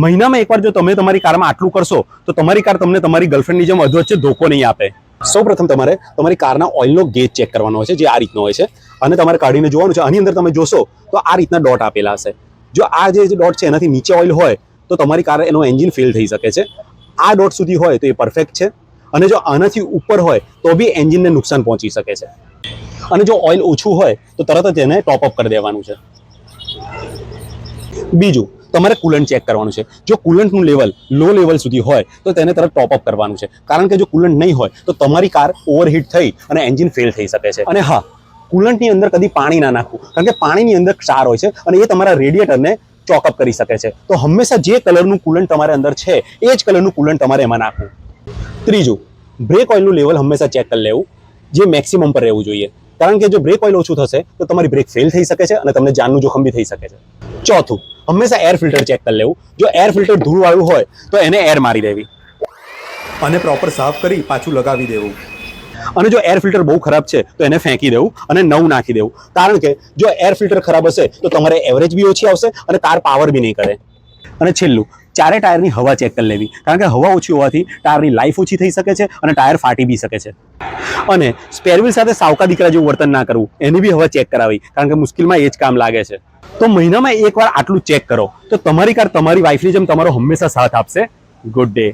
મહિનામાં એકવાર જો તમે તમારી કારમાં આટલું કરશો, તો તમારી કાર તમને તમારી ગર્લફ્રેન્ડની જેમ અધવચ્ચે ધોકો નહીં આપે. સૌ પ્રથમ તમારે તમારી કારના ઓઇલનો ગેજ ચેક કરવાનો હોય છે, જે આ રીતનો હોય છે. અને તમારે કાઢીને જોવાનું છે, આની અંદર તમે જોશો, તો આ રીતના ડોટ આપેલા હશે. જો આ જે ડોટ છે, એનાથી નીચે ઓઇલ હોય, તો તમારી કાર એનો એન્જિન ફેલ થઈ શકે છે. આ ડોટ સુધી હોય, તો એ પરફેક્ટ છે. અને જો આનાથી ઉપર હોય, તો બી એન્જિનને નુકસાન પહોંચી શકે છે. અને જો ઓઇલ ઓછું હોય, તો તરત જ એને ટોપ અપ કરી દેવાનું છે. બીજું, તમારે કુલન્ટ ચેક કરવાનું છે. જો કુલન્ટનું લેવલ લો લેવલ સુધી હોય, તો તેને તરત ટોપ અપ કરવાનું છે. કારણ કે જો કુલન્ટ નહીં હોય, તો તમારી કાર ઓવરહીટ થઈ અને એન્જિન ફેલ થઈ શકે છે. અને હા કુલન્ટની અંદર કદી પાણી ના નાખવું. કારણ કે પાણીની અંદર ક્ષાર હોય છે અને એ તમારા રેડિએટરને ચોકઅપ કરી શકે છે. તો હંમેશા જે કલરનું કુલન્ટ તમારે અંદર છે, એ જ કલરનું કુલન્ટ તમારે એમાં નાખવું. ત્રીજું બ્રેક ઓઇલનું લેવલ હંમેશા ચેક કરી લેવું. જે મેક્સિમમ પર રહેવું જોઈએ. કારણ કે જો બ્રેક ઓઇલ ઓછું થશે, તો તમારી બ્રેક ફેલ થઈ શકે છે અને તમને જાનનું જોખમ બી થઈ શકે છે. ચોથું હંમેશા એર ફિલ્ટર ચેક કરી લેવું. જો એર ફિલ્ટર ધૂળવાળું હોય તો એને એર મારી દેવી. અને પ્રોપર સાફ કરી પાછું લગાવી દેવું. અને જો એર ફિલ્ટર બહુ ખરાબ છે તો એને ફેંકી દેવું અને નવું નાખી દેવું. કારણ કે જો એર ફિલ્ટર ખરાબ હશે તો તમારે એવરેજ બી ઓછી આવશે અને કાર પાવર બી નહીં કરે. અને છેલ્લું ચારે ટાયરની હવા ચેક કરી લેવી. કારણ કે હવા ઓછી હોવાથી ટાયરની લાઈફ ઓછી થઈ શકે છે અને ટાયર ફાટી બી શકે છે. અને સ્પેરવ્હીલ સાથે સાવકા દીકરા જેવું વર્તન ના કરવું એની બી હવા ચેક કરાવી. કારણ કે મુશ્કેલમાં એ જ કામ લાગે છે. તો મહિનામાં એકવાર આટલું ચેક કરો. તો તમારી કાર તમારી વાઈફની જેમ તમારો હંમેશા સાથ આપશે. Good day